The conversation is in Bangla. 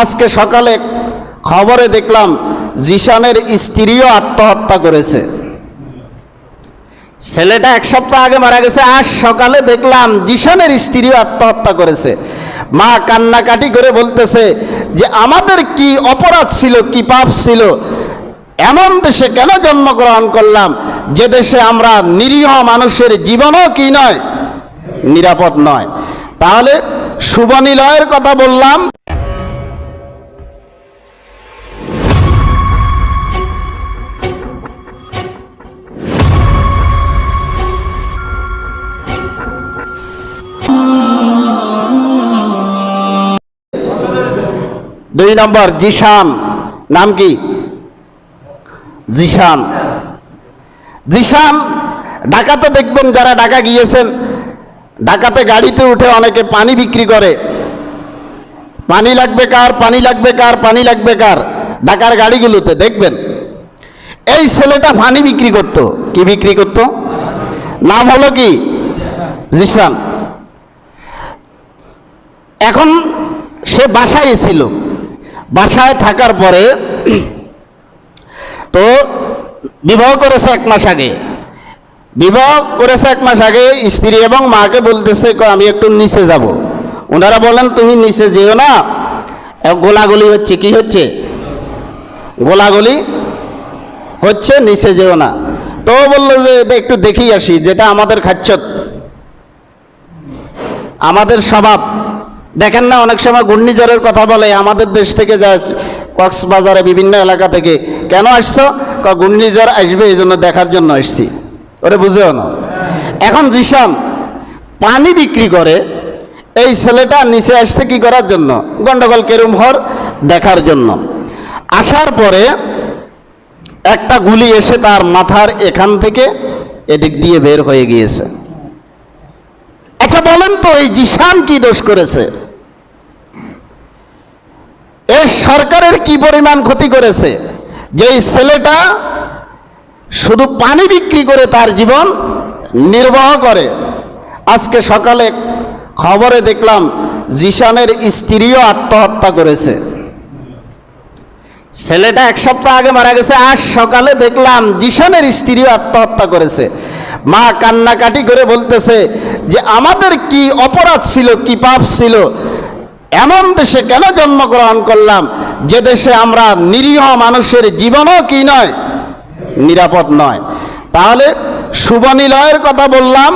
আজকে সকালে খবরে দেখলাম জিশানের স্ত্রীও আত্মহত্যা করেছে। ছেলেটা এক সপ্তাহ আগে মারা গেছে, আজ সকালে দেখলাম জিশানের স্ত্রীও আত্মহত্যা করেছে। মা কান্নাকাটি করে বলতেছে যে, আমাদের কি অপরাধ ছিল, কি পাপ ছিল? এমন দেশে কেন জন্মগ্রহণ করলাম? যে দেশে আমরা নিরীহ মানুষের জীবনও কি নয়? নিরাপদ নয়। তাহলে শুভনিলয়ের কথা বললাম। দুই নম্বর জিশান নাম কি? জিশান জিশান ঢাকাতে দেখবেন যারা ঢাকা গিয়েছেন, ঢাকাতে গাড়িতে উঠে অনেকে পানি বিক্রি করে। পানি লাগবে কার, পানি লাগবে কার, পানি লাগবে কার? ঢাকার গাড়িগুলোতে দেখবেন। এই ছেলেটা পানি বিক্রি করত। কি বিক্রি করত? নাম হলো কি? জিশান এখন সে বাসায় ছিল। বাসায় থাকার পরে তো বিবাহ করেছে এক মাস আগে। বিবাহ করেছে এক মাস আগে স্ত্রী এবং মাকে বলতেছে "ক, আমি একটু নিচে যাব। ওনারা বলেন তুমি নিচে যেও না। গোলাগুলি হচ্ছে কি হচ্ছে? গোলাগুলি হচ্ছে নিচে যেও না। তো বলল যে এটা একটু দেখেই আসি যেটা আমাদের খাচ্ছত। আমাদের স্বভাব। দেখেন না, অনেক সময় ঘূর্ণিঝড়ের কথা বলে, আমাদের দেশ থেকে যা কক্সবাজারে বিভিন্ন এলাকা থেকে, কেন আসছো? ঘূর্ণিঝড় আসবে এই জন্য দেখার জন্য আসছি। ওরে বুঝেও না। এখন জিসান পানি বিক্রি করে, এই ছেলেটা নিচে আসছে কি করার জন্য? গন্ডগোল কেরম হর দেখার জন্য। আসার পরে একটা গুলি এসে তার মাথার এখান থেকে এদিক দিয়ে বের হয়ে গিয়েছে। আচ্ছা বলেন তো, এই জিসান কি দোষ করেছে? এর সরকারের কি পরিমাণ ক্ষতি করেছে? যে এই ছেলেটা শুধু পানি বিক্রি করে তার জীবন নির্বাহ করে। আজকে সকালে খবরে দেখলাম, জিশানের স্ত্রীও আত্মহত্যা করেছে। ছেলেটা এক সপ্তাহ আগে মারা গেছে, আজ সকালে দেখলাম জিশানের স্ত্রীও আত্মহত্যা করেছে। মা কান্নাকাটি করে বলতেছে যে, আমাদের কি অপরাধ ছিল, কি পাপ ছিল? দেশে কেন জন্মগ্রহণ করলাম? যে দেশে আমরা নিরীহ মানুষের জীবনও কি নয়? নিরাপদ নয়। তাহলে শুভনিলয়ের কথা বললাম